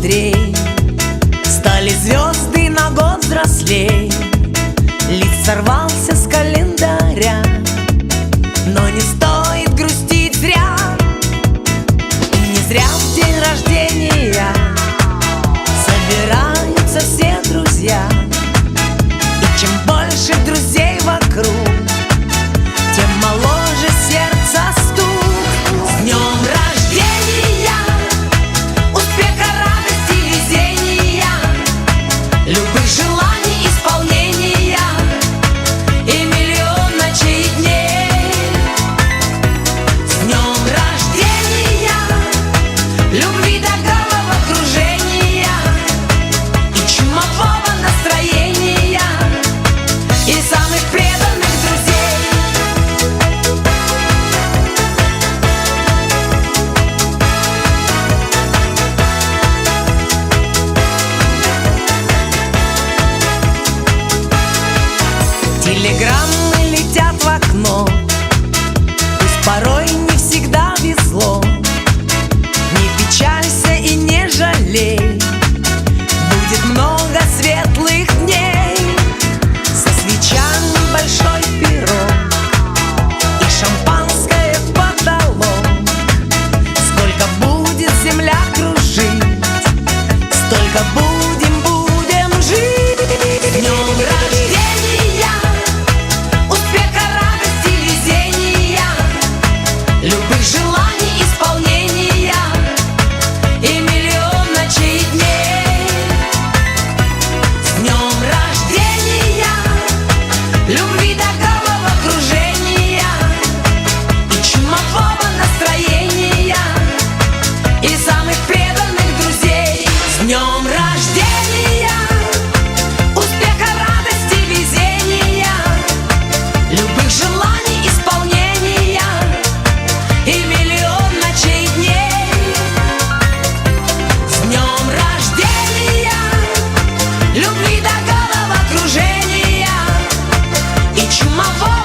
быстрей. Стали звезды на год взрослей. Лиц сорвался с календаря. Но не стоит грустить зря. Не зря в день рождения Собираются все друзья. И чем больше друзей Telegram e de uma voz.